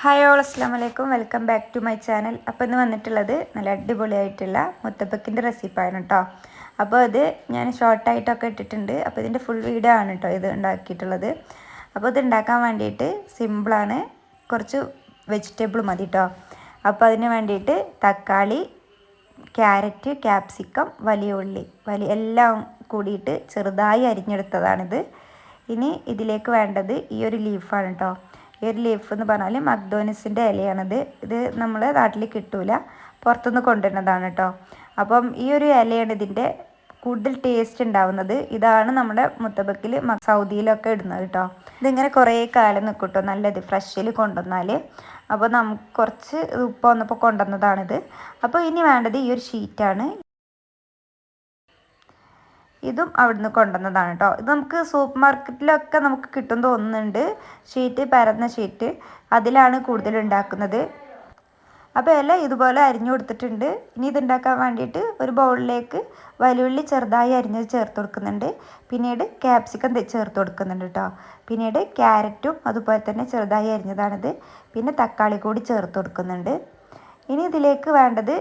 Hi all അസ്ലാം വലൈക്കും welcome back to my channel അപ്പോൾ ഇന്ന് വന്നിട്ടുള്ളത് നല്ല അടിപൊളിയായിട്ടുള്ള മുത്തപ്പക്കിന്റെ റെസിപ്പാണ് കേട്ടോ അപ്പോൾ അത് ഞാൻ ഷോർട്ടായിട്ടൊക്കെ ഇട്ടിട്ടുണ്ട്. അപ്പോൾ ഇതിന്റെ ഫുൾ വീഡിയോ ആണ് കേട്ടോ ഇത് ഉണ്ടാക്കിയിട്ടുള്ളത്. അപ്പോൾ ഇത് ഉണ്ടാക്കാൻ വേണ്ടിയിട്ട് സിമ്പിളാണ് കുറച്ച് വെജിറ്റബിൾ മതി കേട്ടോ അപ്പോൾ അതിന് വേണ്ടിയിട്ട് തക്കാളി ക്യാരറ്റ് ക്യാപ്സിക്കം വലിയ ഉള്ളി. വലിയ എല്ലാം കൂടിയിട്ട് ചെറുതായി അരിഞ്ഞെടുത്തതാണിത്. ഇനി ഇതിലേക്ക് വേണ്ടത് ഈ ഒരു ലീഫാണ് കേട്ടോ ഈ ഒരു ലീഫ് എന്ന് പറഞ്ഞാൽ മക്ഡോനിസിന്റെ ഇലയാണിത്. ഇത് നമ്മൾ നാട്ടിൽ കിട്ടൂല. പുറത്തുനിന്ന് കൊണ്ടുവരുന്നതാണ് കേട്ടോ അപ്പം ഈ ഒരു ഇലയാണ് ഇതിന്റെ കൂടുതൽ ടേസ്റ്റ് ഉണ്ടാവുന്നത്. ഇതാണ് നമ്മുടെ മുത്തബക്കിൽ സൗദിയിലൊക്കെ ഇടുന്നത് കേട്ടോ ഇതിങ്ങനെ കുറേ കാലം നിൽക്കും കേട്ടോ നല്ലത് ഫ്രഷിൽ കൊണ്ടുവന്നാൽ അപ്പോൾ നമുക്ക് കുറച്ച് ഉപ്പ് വന്നപ്പോൾ കൊണ്ടുവന്നതാണിത്. അപ്പോൾ ഇനി വേണ്ടത് ഈ ഒരു ഷീറ്റാണ് ഇതും അവിടുന്ന് കൊണ്ടുവന്നതാണ് കേട്ടോ. ഇത് നമുക്ക് സൂപ്പർ മാർക്കറ്റിലൊക്കെ നമുക്ക് കിട്ടും തോന്നുന്നുണ്ട്. ഷീറ്റ് പരന്ന ഷീറ്റ് അതിലാണ് കൂടുതൽ ഉണ്ടാക്കുന്നത്. അപ്പോൾ ഇല ഇതുപോലെ അരിഞ്ഞു കൊടുത്തിട്ടുണ്ട്. ഇനി ഇതുണ്ടാക്കാൻ വേണ്ടിയിട്ട് ഒരു ബൗളിലേക്ക് വലിയുള്ളി ചെറുതായി അരിഞ്ഞത് ചേർത്ത് കൊടുക്കുന്നുണ്ട്. പിന്നീട് ക്യാപ്സിക്കം ചേർത്ത് കൊടുക്കുന്നുണ്ട് കേട്ടോ. പിന്നീട് ക്യാരറ്റും അതുപോലെ തന്നെ ചെറുതായി അരിഞ്ഞതാണിത്. പിന്നെ തക്കാളി കൂടി ചേർത്ത് കൊടുക്കുന്നുണ്ട്. ഇനി ഇതിലേക്ക് വേണ്ടത്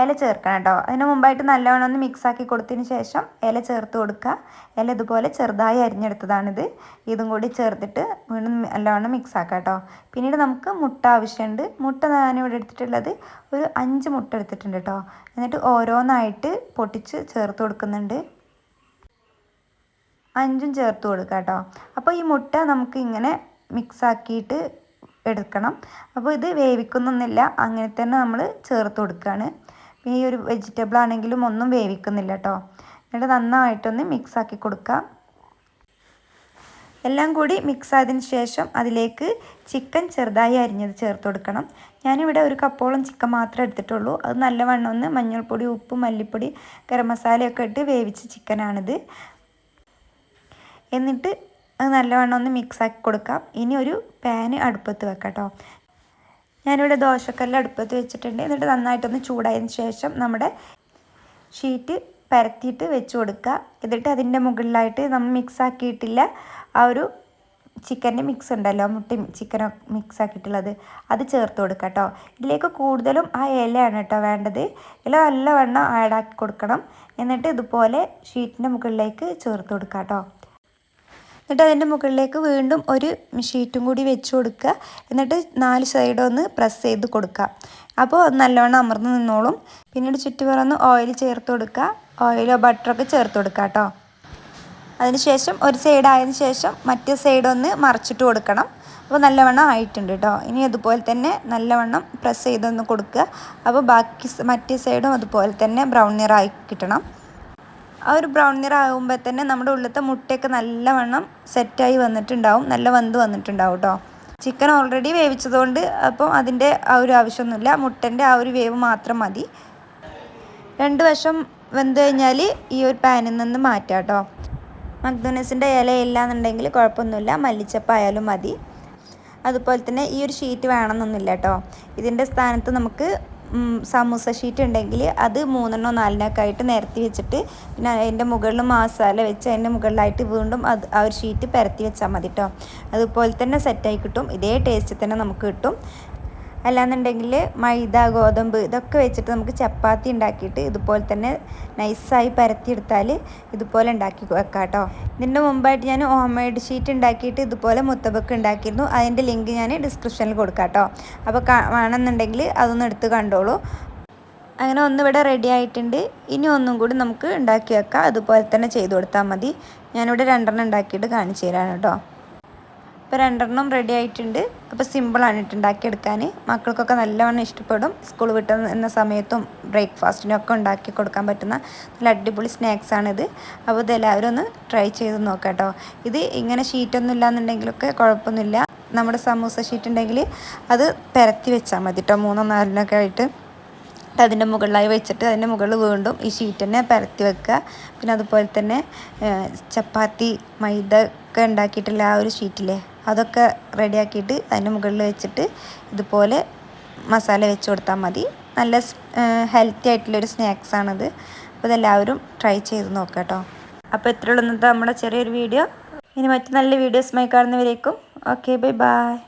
ഇല ചേർക്കണം കേട്ടോ. അതിന് മുമ്പായിട്ട് നല്ലവണ്ണം ഒന്ന് മിക്സാക്കി കൊടുത്തതിന് ശേഷം ഇല ചേർത്ത് കൊടുക്കുക. ഇല ഇതുപോലെ ചെറുതായി അരിഞ്ഞെടുത്തതാണിത്. ഇതും കൂടി ചേർത്തിട്ട് വീണ്ടും നല്ലവണ്ണം മിക്സാക്കാം കേട്ടോ. പിന്നീട് നമുക്ക് മുട്ട ആവശ്യമുണ്ട്. മുട്ട ഞാനിവിടെ എടുത്തിട്ടുള്ളത് ഒരു അഞ്ച് മുട്ട എടുത്തിട്ടുണ്ട് കേട്ടോ. എന്നിട്ട് ഓരോന്നായിട്ട് പൊട്ടിച്ച് ചേർത്ത് കൊടുക്കുന്നുണ്ട്. അഞ്ചും ചേർത്ത് കൊടുക്കുക കേട്ടോ. അപ്പോൾ ഈ മുട്ട നമുക്ക് ഇങ്ങനെ മിക്സാക്കിയിട്ട് എടുക്കണം. അപ്പോൾ ഇത് വേവിക്കുന്നൊന്നുമില്ല. അങ്ങനെ തന്നെ നമ്മൾ ചേർത്ത് കൊടുക്കുകയാണ്. ഈ ഒരു വെജിറ്റബിൾ ആണെങ്കിലും ഒന്നും വേവിക്കുന്നില്ല കേട്ടോ എന്നിട്ട് നന്നായിട്ടൊന്ന് മിക്സ് ആക്കി കൊടുക്കാം. എല്ലാം കൂടി മിക്സ് ആയതിന് ശേഷം അതിലേക്ക് ചിക്കൻ ചെറുതായി അരിഞ്ഞത് ചേർത്ത് കൊടുക്കണം. ഞാനിവിടെ ഒരു കപ്പോളം ചിക്കൻ മാത്രമേ എടുത്തിട്ടുള്ളൂ. അത് നല്ലവണ്ണം ഒന്ന് മഞ്ഞൾപ്പൊടി ഉപ്പ് മല്ലിപ്പൊടി ഗരം മസാലയൊക്കെ ഇട്ട് വേവിച്ച ചിക്കനാണിത് എന്നിട്ട് അത് നല്ലവണ്ണം ഒന്ന് മിക്സാക്കി കൊടുക്കാം. ഇനി ഒരു പാന് അടുപ്പത്ത് വെക്കാം കേട്ടോ ഞാനിവിടെ ദോശക്കല്ല് അടുപ്പത്ത് വെച്ചിട്ടുണ്ട്. എന്നിട്ട് നന്നായിട്ടൊന്ന് ചൂടായതിന് ശേഷം നമ്മുടെ ഷീറ്റ് പരത്തിയിട്ട് വെച്ച് കൊടുക്കുക. എന്നിട്ട് അതിന്റെ മുകളിലായിട്ട് നമ്മൾ മിക്സ് ആക്കിയിട്ടില്ല ആ ഒരു ചിക്കന്റെ മിക്സ് ഉണ്ടല്ലോ മുട്ടി ചിക്കനോ മിക്സ് ആക്കിയിട്ടുള്ളത്. അത് ചേർത്ത് കൊടുക്കുക കേട്ടോ ഇതിലേക്ക് കൂടുതലും ആ ഇലയാണ് കേട്ടോ വേണ്ടത്. ഇല നല്ലവണ്ണം ആഡാക്കി കൊടുക്കണം. എന്നിട്ട് ഇതുപോലെ ഷീറ്റിന്റെ മുകളിലേക്ക് ചേർത്ത് കൊടുക്കുക കേട്ടോ എന്നിട്ട് അതിന്റെ മുകളിലേക്ക് വീണ്ടും ഒരു ഷീറ്റും കൂടി വെച്ച് കൊടുക്കുക. എന്നിട്ട് നാല് സൈഡൊന്ന് പ്രസ് ചെയ്ത് കൊടുക്കുക. അപ്പോൾ നല്ലവണ്ണം അമർന്ന് നിന്നോളും. പിന്നീട് ചുറ്റുപുറന്ന് ഓയിൽ ചേർത്ത് കൊടുക്കുക. ഓയിലോ ബട്ടറൊക്കെ ചേർത്ത് കൊടുക്കുക കേട്ടോ. അതിനുശേഷം ഒരു സൈഡ് ആയതിനു ശേഷം മറ്റേ സൈഡൊന്ന് മറച്ചിട്ട് കൊടുക്കണം. അപ്പോൾ നല്ലവണ്ണം ആയിട്ടുണ്ട് കേട്ടോ. ഇനി അതുപോലെ തന്നെ നല്ലവണ്ണം പ്രസ് ചെയ്തൊന്ന് കൊടുക്കുക. അപ്പോൾ ബാക്കി മറ്റേ സൈഡും അതുപോലെ തന്നെ ബ്രൗൺ നിറായി കിട്ടണം. ആ ഒരു ബ്രൗൺ നിറ ആകുമ്പോൾ തന്നെ നമ്മുടെ ഉള്ളിലത്തെ മുട്ടയൊക്കെ നല്ലവണ്ണം സെറ്റായി വന്നിട്ടുണ്ടാവും. നല്ല വന്ത് വന്നിട്ടുണ്ടാവും കേട്ടോ ചിക്കൻ ഓൾറെഡി വേവിച്ചതുകൊണ്ട് അപ്പം അതിന്റെ ആ ഒരു ആവശ്യമൊന്നുമില്ല. മുട്ടന്റെ ആ ഒരു വേവ് മാത്രം മതി. രണ്ട് വശം വെന്ത് കഴിഞ്ഞാൽ ഈ ഒരു പാനിൽ നിന്ന് മാറ്റാം കേട്ടോ മക്ദോണസിന്റെ ഇല ഇല്ലാന്നുണ്ടെങ്കിൽ കുഴപ്പമൊന്നുമില്ല. മല്ലിച്ചപ്പായാലും മതി. അതുപോലെ തന്നെ ഈ ഒരു ഷീറ്റ് വേണമെന്നൊന്നുമില്ല കേട്ടോ ഇതിന്റെ സ്ഥാനത്ത് നമുക്ക് സമൂസ ഷീറ്റ് ഉണ്ടെങ്കിൽ അത് മൂന്നെണ്ണോ നാലിനൊക്കെ ആയിട്ട് നിരത്തി വെച്ചിട്ട് പിന്നെ അതിന്റെ മുകളിൽ മസാല വെച്ച് അതിന്റെ മുകളിലായിട്ട് വീണ്ടും അത് ആ ഒരു ഷീറ്റ് പരത്തി വെച്ചാൽ മതി കേട്ടോ അതുപോലെ തന്നെ സെറ്റായി കിട്ടും. ഇതേ ടേസ്റ്റ് തന്നെ നമുക്ക് കിട്ടും. അല്ലാന്നുണ്ടെങ്കിൽ മൈദ ഗോതമ്പ് ഇതൊക്കെ വെച്ചിട്ട് നമുക്ക് ചപ്പാത്തി ഉണ്ടാക്കിയിട്ട് ഇതുപോലെ തന്നെ നൈസായി പരത്തിയെടുത്താൽ ഇതുപോലെ ഉണ്ടാക്കി വെക്കാം കേട്ടോ ഇതിന്റെ മുമ്പായിട്ട് ഞാൻ ഹോം മെയ്ഡ് ഷീറ്റ് ഉണ്ടാക്കിയിട്ട് ഇതുപോലെ മുത്തബക്ക് ഉണ്ടാക്കിയിരുന്നു. അതിന്റെ ലിങ്ക് ഞാൻ ഡിസ്ക്രിപ്ഷനിൽ കൊടുക്കാം കേട്ടോ അപ്പോൾ വേണമെന്നുണ്ടെങ്കിൽ അതൊന്ന് എടുത്ത് കണ്ടോളൂ. അങ്ങനെ ഒന്നിവിടെ റെഡി ആയിട്ടുണ്ട്. ഇനി ഒന്നും കൂടി നമുക്ക് ഉണ്ടാക്കി വെക്കാം. അതുപോലെ തന്നെ ചെയ്ത് കൊടുത്താൽ മതി. ഞാനിവിടെ രണ്ടെണ്ണം ഉണ്ടാക്കിയിട്ട് കാണിച്ചു തരാണ് കേട്ടോ. ഇപ്പോൾ രണ്ടെണ്ണം റെഡി ആയിട്ടുണ്ട്. അപ്പോൾ സിമ്പിളാണ് ഇട്ട് ഉണ്ടാക്കിയെടുക്കാൻ മക്കൾക്കൊക്കെ നല്ലവണ്ണം ഇഷ്ടപ്പെടും. സ്കൂൾ വിട്ടുന്ന സമയത്തും ബ്രേക്ക്ഫാസ്റ്റിനൊക്കെ ഉണ്ടാക്കി കൊടുക്കാൻ പറ്റുന്ന നല്ല അടിപൊളി സ്നാക്സാണിത് അപ്പോൾ ഇതെല്ലാവരും ഒന്ന് ട്രൈ ചെയ്ത് നോക്കാം കേട്ടോ ഇത് ഇങ്ങനെ ഷീറ്റൊന്നും ഇല്ലാന്നുണ്ടെങ്കിലൊക്കെ കുഴപ്പമൊന്നുമില്ല. നമ്മുടെ സമൂസ ഷീറ്റ് ഉണ്ടെങ്കിൽ അത് പരത്തി വെച്ചാൽ മതി കേട്ടോ മൂന്നോ നാലിനൊക്കെ ആയിട്ട്. അതിന്റെ മുകളിലായി വെച്ചിട്ട് അതിന്റെ മുകളിൽ വീണ്ടും ഈ ഷീറ്റ് തന്നെ പരത്തി വെക്കുക. പിന്നെ അതുപോലെ തന്നെ ചപ്പാത്തി മൈദ ഒക്കെ ഉണ്ടാക്കിയിട്ടുള്ള ആ ഒരു ഷീറ്റില്ലേ അതൊക്കെ റെഡിയാക്കിയിട്ട് അതിന്റെ മുകളിൽ വെച്ചിട്ട് ഇതുപോലെ മസാല വെച്ച് കൊടുത്താൽ മതി. നല്ല ഹെൽത്തി ആയിട്ടുള്ളൊരു സ്നാക്സാണത് അപ്പോൾ ഇതെല്ലാവരും ട്രൈ ചെയ്ത് നോക്കാം കേട്ടോ. അപ്പോൾ ഇത്രയുള്ളൂ നമ്മുടെ ചെറിയൊരു വീഡിയോ ഇനി മറ്റു നല്ല വീഡിയോസുമായി കാണുന്നവരേക്കും. Okay bye bye